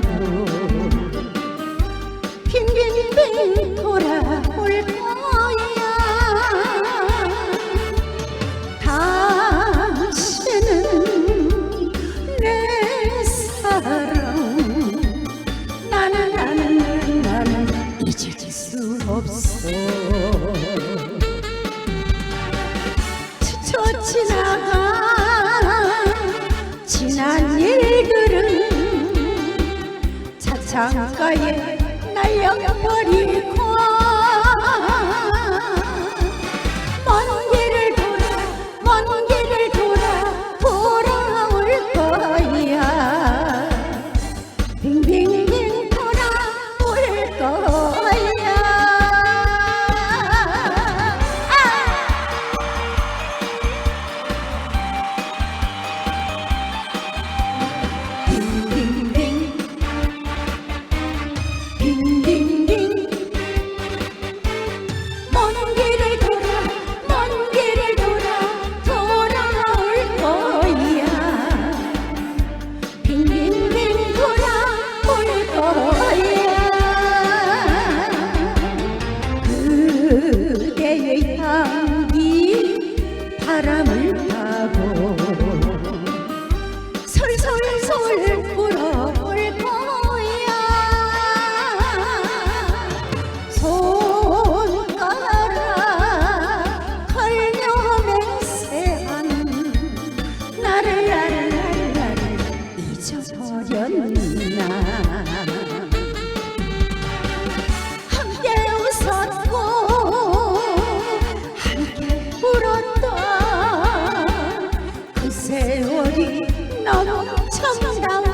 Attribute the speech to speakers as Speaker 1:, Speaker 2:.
Speaker 1: 돌아가고 빙빙빙 돌아올 거야. 다시는 내 사랑 나는 나는 나는 잊을 수 없어. 저 지나가 창가에 날려버리고 웃었나. 함께 웃었고 함께 울었던 그 세월이 너무 정다운